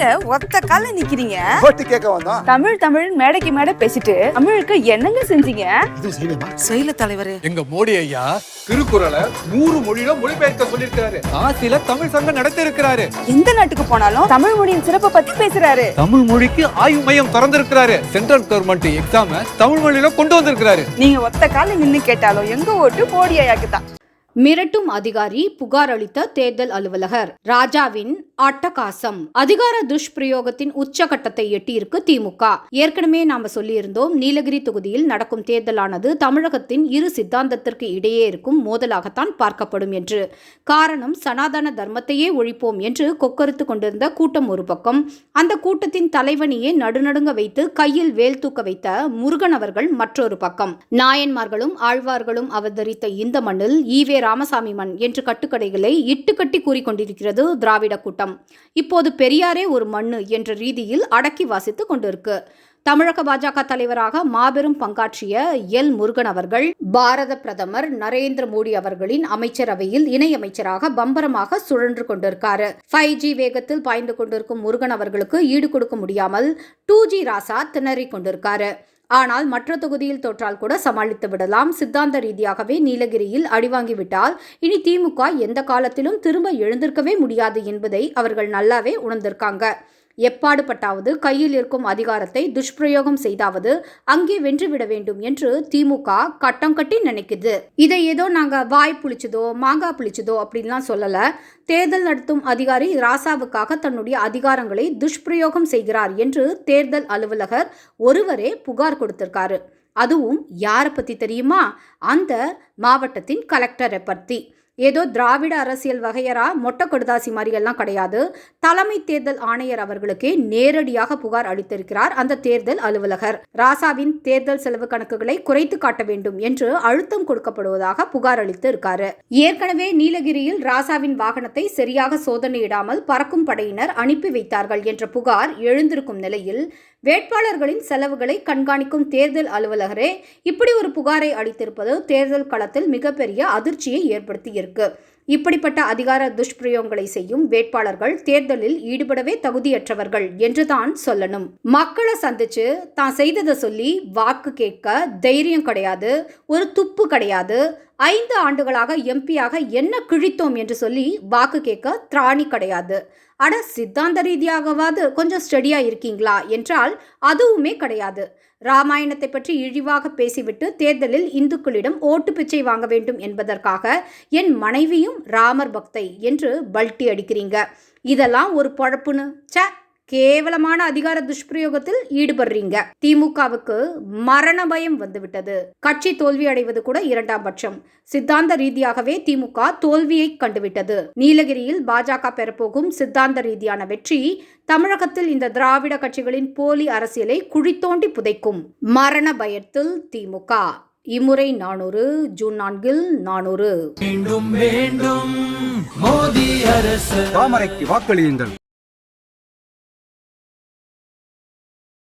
என்னங்க ஒத்த கால நிக்கிறீங்க? போட்டு கேட்க வந்தோம் தமிழ் தமிழ் மேடைக்கு மேடை பேசிட்டு தமிழுக்கு என்னங்க செஞ்சீங்க? செயல தலைவரே. எங்க மோடி ஐயா திருக்குறளை நூறு மொழியில மொழிபெயர்க்க சொல்லிருக்காரு காசில தமிழ் சங்கம் நடத்தி இருக்கிறாரு எந்த நாட்டுக்கு போனாலும் தமிழ் மொழியின் சிறப்பை பத்தி பேசுறாரு. தமிழ் மொழிக்கு ஆய்வு மையம் திறந்திருக்கிறாரு. சென்ட்ரல் கவர்மெண்ட் எக்ஸாம தமிழ் மொழியில கொண்டு வந்திருக்கிறாரு. நீங்க ஒத்த கால நின்னு கேட்டாலும் எங்க ஓட்டு மோடி ஐயாக்கு தான். மிரட்டும் அதிகாரி புகார் அளித்த தேர்தல் அலுவலகர். ராஜாவின் அட்டகாசம். அதிகார துஷ்பிரயோகத்தின் உச்சகட்டத்தை எட்டியிருக்கு திமுக. ஏற்கனவே நாம சொல்லியிருந்தோம் நீலகிரி தொகுதியில் நடக்கும் தேர்தலானது தமிழகத்தின் இரு சித்தாந்தத்திற்கு இடையே இருக்கும் மோதலாகத்தான் பார்க்கப்படும் என்று. காரணம் சனாதன தர்மத்தையே ஒழிப்போம் என்று கொக்கரித்து கொண்டிருந்த கூட்டம் ஒரு பக்கம். அந்த கூட்டத்தின் தலைவனையே நடுநடுங்க வைத்து கையில் வேல் தூக்க வைத்த முருகன் அவர்கள் மற்றொரு பக்கம். நாயன்மார்களும் ஆழ்வார்களும் அவதரித்த இந்த மண்ணில் ஈவே ராமசாமி மண் என்று கட்டுக்கடைகளை இட்டுக்கட்டி கூறிக்கொண்டிருக்கிறது திராவிட கூட்டம். இப்போது பெரியாரே ஒரு மண்ணு என்ற ரீதியில் அடக்கி வாசித்து கொண்டிருக்கு. தமிழக பாஜக தலைவராக மாபெரும் பங்காற்றிய எல். முருகன் அவர்கள் பாரத பிரதமர் நரேந்திர மோடி அவர்களின் அமைச்சரவையில் இணையமைச்சராக பம்பரமாக சுழன்று கொண்டிருக்காரு. ஃபைவ் ஜி வேகத்தில் பாய்ந்து கொண்டிருக்கும் முருகன் அவர்களுக்கு ஈடு கொடுக்க முடியாமல் டூ ஜி ராசா திணறிக் கொண்டிருக்காரு. ஆனால் மற்ற தொகுதியில் தோற்றால் கூட சமாளித்து விடலாம். சித்தாந்த ரீதியாகவே நீலகிரியில் அடிவாங்கிவிட்டால் இனி திமுக எந்த காலத்திலும் திரும்ப எழுந்திருக்கவே முடியாது என்பதை அவர்கள் நல்லாவே உணர்ந்திருக்காங்க. எப்பாடுபட்டாவது கையில் இருக்கும் அதிகாரத்தை துஷ்பிரயோகம் செய்தாவது அங்கே வென்றுவிட வேண்டும் என்று திமுக கட்டம் கட்டி நினைக்குது. இதை ஏதோ நாங்க வாய் புளிச்சதோ மாங்காய் புளிச்சதோ அப்படின்லாம் சொல்லல. தேர்தல் நடத்தும் அதிகாரி ராசாவுக்காக தன்னுடைய அதிகாரங்களை துஷ்பிரயோகம் செய்கிறார் என்று தேர்தல் அலுவலகர் ஒருவரே புகார் கொடுத்திருக்காரு. அதுவும் யாரை பத்தி தெரியுமா? அந்த மாவட்டத்தின் கலெக்டரை பற்றி ஏதோ திராவிட அரசியல் வகையரா மொட்டை கொடுதாசி மாதிரியெல்லாம் கிடையாது. தலைமை தேர்தல் ஆணையர் அவர்களுக்கே நேரடியாக புகார் அளித்திருக்கிறார் அந்த தேர்தல் அலுவலகர். ராசாவின் தேர்தல் செலவு கணக்குகளை குறைத்து காட்ட வேண்டும் என்று அழுத்தம் கொடுக்கப்படுவதாக புகார் அளித்து இருக்காரு ஏற்கனவே நீலகிரியில் ராசாவின் வாகனத்தை சரியாக சோதனையிடாமல் பறக்கும் படையினர் அனுப்பி வைத்தார்கள் என்ற புகார் எழுந்திருக்கும் நிலையில் வேட்பாளர்களின் செலவுகளை கண்காணிக்கும் தேர்தல் அலுவலகரே இப்படி ஒரு புகாரை அளித்திருப்பது தேர்தல் களத்தில் மிகப்பெரிய அதிர்ச்சியை ஏற்படுத்தியிருக்கு. இப்படிப்பட்ட அதிகார துஷ்பிரயோகங்களை செய்யும் வேட்பாளர்கள் தேர்தலில் ஈடுபடவே தகுதியற்றவர்கள் என்றுதான் சொல்லணும். மக்களை சந்திச்சு தான் செய்ததை சொல்லி வாக்கு கேட்க தைரியம் கிடையாது ஒரு துப்பு கிடையாது. ஐந்து ஆண்டுகளாக எம்பியாக என்ன கிழித்தோம் என்று சொல்லி வாக்கு கேட்க திராணி கிடையாது. அட சித்தாந்த ரீதியாகவாது கொஞ்சம் ஸ்டடியாக இருக்கீங்களா? என்றால் அதுவுமே கிடையாது. ராமாயணத்தை பற்றி இழிவாக பேசிவிட்டு தேர்தலில் இந்துக்களிடம் ஓட்டு பிச்சை வாங்க வேண்டும் என்பதற்காக என் மனைவியும் ராமர் பக்தை என்று பல்ட்டி அடிக்கிறீங்க. இதெல்லாம் ஒரு பொழப்புன்னு. ச கேவலமான அதிகார துஷ்பிரயோகத்தில் ஈடுபடுறீங்க. திமுகவுக்கு மரண பயம் வந்துவிட்டது. கட்சி தோல்வி அடைவது கூட இரண்டாம் பட்சம். சித்தாந்த ரீதியாகவே திமுக தோல்வியை கண்டுவிட்டது. நீலகிரியில் பாஜக பெறப்போகும் சித்தாந்த ரீதியான வெற்றி தமிழகத்தில் இந்த திராவிட கட்சிகளின் போலி அரசியலை குழித்தோண்டி புதைக்கும் மரண பயத்தில் திமுக. இம்முறை நானூறு ஜூன் நான்கில் நானூறு. மீண்டும் மீண்டும் மோடி அரசு. தாமரைக்கு வாக்களியுங்கள்.